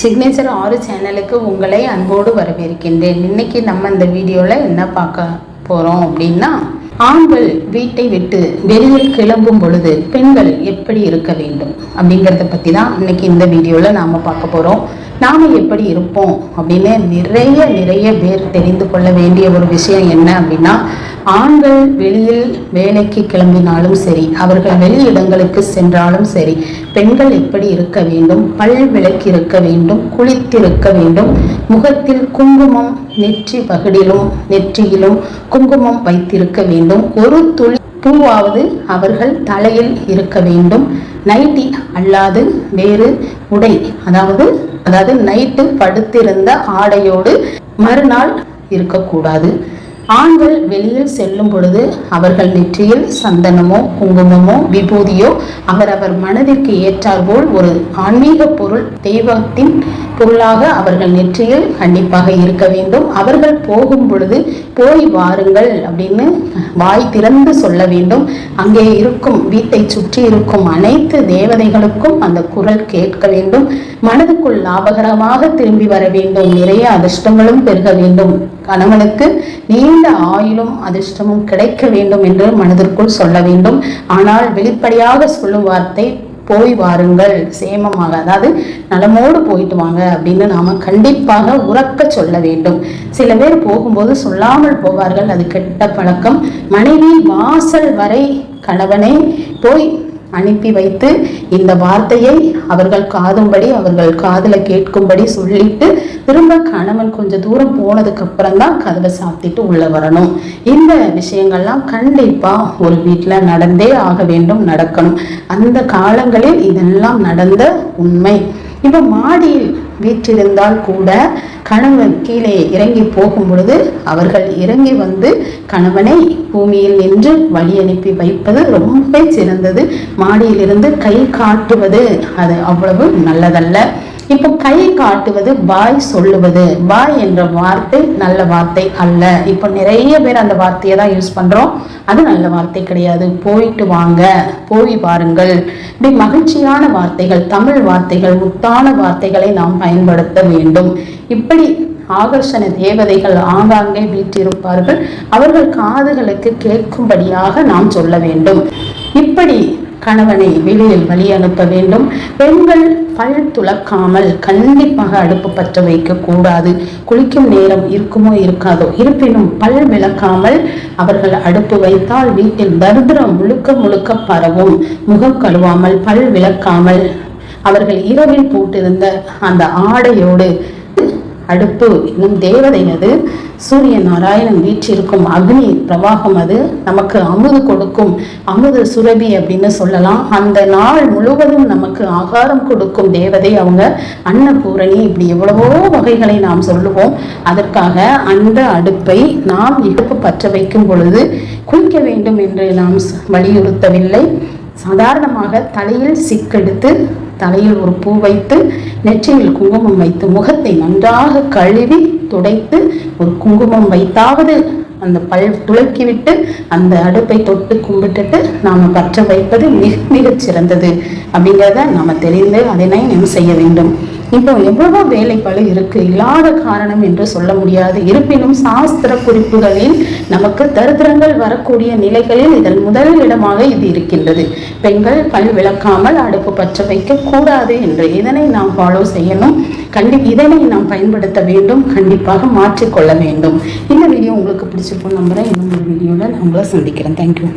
Signature ஆறு சேனலுக்கு உங்களை அன்போடு வரவேற்கின்றேன். இன்னைக்கு நம்ம இந்த வீடியோவில் என்ன பார்க்க போகிறோம் அப்படின்னா ஆண்கள் வீட்டை விட்டு வெளியில் கிளம்பும் பொழுது பெண்கள் எப்படி இருக்க வேண்டும் அப்படிங்கிறத பற்றி தான் இன்னைக்கு இந்த வீடியோவில் நாம் பார்க்க போகிறோம் நாம் எப்படி இருப்போம் அப்படின்னு நிறைய நிறைய பேர் தெரிந்து கொள்ள வேண்டிய ஒரு விஷயம் என்ன அப்படின்னா ஆண்கள் வெளியில் வேலைக்கு கிளம்பினாலும் சரி அவர்கள் வெளி இடங்களுக்கு சென்றாலும் சரி பெண்கள் எப்படி இருக்க வேண்டும் பல் விளக்கி இருக்க வேண்டும் குளித்திருக்க வேண்டும் முகத்தில் குங்குமம் நெற்றி பகடிலும் நெற்றியிலும் குங்குமம் வைத்திருக்க வேண்டும் ஒரு துளி பூவாவது அவர்கள் தலையில் இருக்க வேண்டும் நைட்டி அல்லாது வேறு உடை அதாவது அதாவது நைட்டு படுத்திருந்த ஆடையோடு மறுநாள் இருக்கக்கூடாது. ஆண்கள் வெளியில் செல்லும் பொழுது அவர்கள் நெற்றியில் சந்தனமோ குங்குமமோ விபூதியோ அவரவர் மனதிற்கு ஏற்றாற்போல் ஒரு ஆன்மீக பொருள் தெய்வத்தின் பொருளாக அவர்கள் நெற்றியில் கண்டிப்பாக இருக்க வேண்டும். அவர்கள் போகும் பொழுது போய் வாருங்கள் அப்படின்னு வாய் திறந்து சொல்ல வேண்டும். அங்கே இருக்கும் வீட்டை சுற்றி இருக்கும் அனைத்து தேவதைகளுக்கும் அந்த குரல் கேட்க வேண்டும். மனதுக்குள் லாபகரமாக திரும்பி வர வேண்டும். நிறைய அதிர்ஷ்டங்களும் பெருக வேண்டும். கணவனுக்கு நீண்ட ஆயுளும் அதிர்ஷ்டமும் கிடைக்க வேண்டும் என்று மனதிற்குள் சொல்ல வேண்டும். ஆனால் வெளிப்படையாக சொல்லும் வார்த்தை போய் வாருங்கள் சேமமாக அதாவது நலமோடு போயிட்டு வாங்க அப்படின்னு நாம கண்டிப்பாக உறக்க சொல்ல வேண்டும். சில பேர் போகும்போது சொல்லாமல் போவார்கள். அது கெட்ட பழக்கம். மனைவி வாசல் வரை கணவனை போய் அனுப்பி வைத்து இந்த வார்த்தையை அவர்கள் காதும்படி அவர்கள் காதுல கேட்கும்படி சொல்லிட்டு திரும்ப கணவன் கொஞ்சம் தூரம் போனதுக்கு அப்புறம் தான் கதவை சாத்திட்டு உள்ள வரணும். இந்த விஷயங்கள்லாம் கண்டிப்பா ஒரு வீட்டில் நடந்தே ஆக வேண்டும் நடக்கணும். அந்த காலங்களில் இதெல்லாம் நடந்த உண்மை. இப்போ மாடியில் வீற்றிருந்தால் கூட கணவன் கீழே இறங்கி போகும் பொழுது அவர்கள் இறங்கி வந்து கணவனை பூமியில் நின்று வழி அனுப்பி வைப்பது ரொம்ப சிறந்தது. மாடியிலிருந்து கை காட்டுவது அது அவ்வளவு நல்லதல்ல. இப்போ கை காட்டுவது பாய் சொல்லுவது. பாய் என்ற வார்த்தை நல்ல வார்த்தை அல்ல. இப்போ நிறைய பேர் அந்த வார்த்தையை தான் யூஸ் பண்றோம். அது நல்ல வார்த்தை கிடையாது. போயிட்டு வாங்க. போய் பாருங்கள். இப்படி மகிழ்ச்சியான வார்த்தைகள் தமிழ் வார்த்தைகள் முத்தான வார்த்தைகளை நாம் பயன்படுத்த வேண்டும். இப்படி ஆகர்ஷண தேவதைகள் ஆங்காங்கே வீற்றிருப்பார்கள். அவர்கள் காதுகளுக்கு கேட்கும்படியாக நாம் சொல்ல வேண்டும். இப்படி கணவனை வெளியில் வழி அனுப்ப வேண்டும். பெண்கள் பல் துளக்காமல் கண்டிப்பாக அடுப்பு பற்ற வைக்க கூடாது. குளிக்கும் நேரம் இருக்குமோ இருக்காதோ. இருப்பினும் பல் விளக்காமல் அவர்கள் அடுப்பு வைத்தால் வீட்டில் தரித்திரம் முழுக்க முழுக்க பரவும். முகம் கழுவாமல் பல் விளக்காமல் அவர்கள் இரவில் போட்டிருந்த அந்த ஆடையோடு அடுப்பு இன்னும் தேவதை அது. சூரிய நாராயணன் வீற்றிருக்கும் அக்னி பிரவாகம் அது. நமக்கு அமுது கொடுக்கும் அமுது சுரபி அப்படின்னு சொல்லலாம். அந்த நாள் முழுவதும் நமக்கு ஆகாரம் கொடுக்கும் தேவதை அவங்க. அன்னபூரணி இப்படி எவ்வளவோ வகைகளை நாம் சொல்லுவோம். அதற்காக அந்த அடுப்பை நாம் இடுப்பு பற்ற வைக்கும் பொழுது குளிக்க வேண்டும் என்று நாம் வலியுறுத்தவில்லை. சாதாரணமாக தலையில் சிக்கெடுத்து தலையில் ஒரு பூ வைத்து நெற்றியில் குங்குமம் வைத்து முகத்தை நன்றாக கழுவி துடைத்து ஒரு குங்குமம் வைத்தாவது அந்த பல் துளக்கிவிட்டு அந்த அடுப்பை தொட்டு கும்பிட்டுட்டு நாம் பற்ற வைப்பது மிக மிகச் சிறந்தது அப்படிங்கிறத நாம் தெரிந்து அதனை நாம் செய்ய வேண்டும். இப்போ எவ்வளவோ வேலைகள் இருக்கு. இல்லாத காரணம் என்று சொல்ல முடியாது. இருப்பினும் சாஸ்திர குறிப்புகளில் நமக்கு தரித்திரங்கள் வரக்கூடிய நிலைகளில் இதன் முதல் இடமாக இது இருக்கின்றது. பெண்கள் பல் விளக்காமல் அடுப்பு பற்ற வைக்க கூடாது என்று இதனை நாம் ஃபாலோ செய்யணும். கண்டி இதனை நாம் பயன்படுத்த வேண்டும். கண்டிப்பாக மாற்றிக்கொள்ள வேண்டும். இந்த வீடியோ உங்களுக்கு பிடிச்சிருக்கும் நம்புறேன். இன்னும் ஒரு வீடியோவில் நான் உங்களை சந்திக்கிறேன் தேங்க்யூ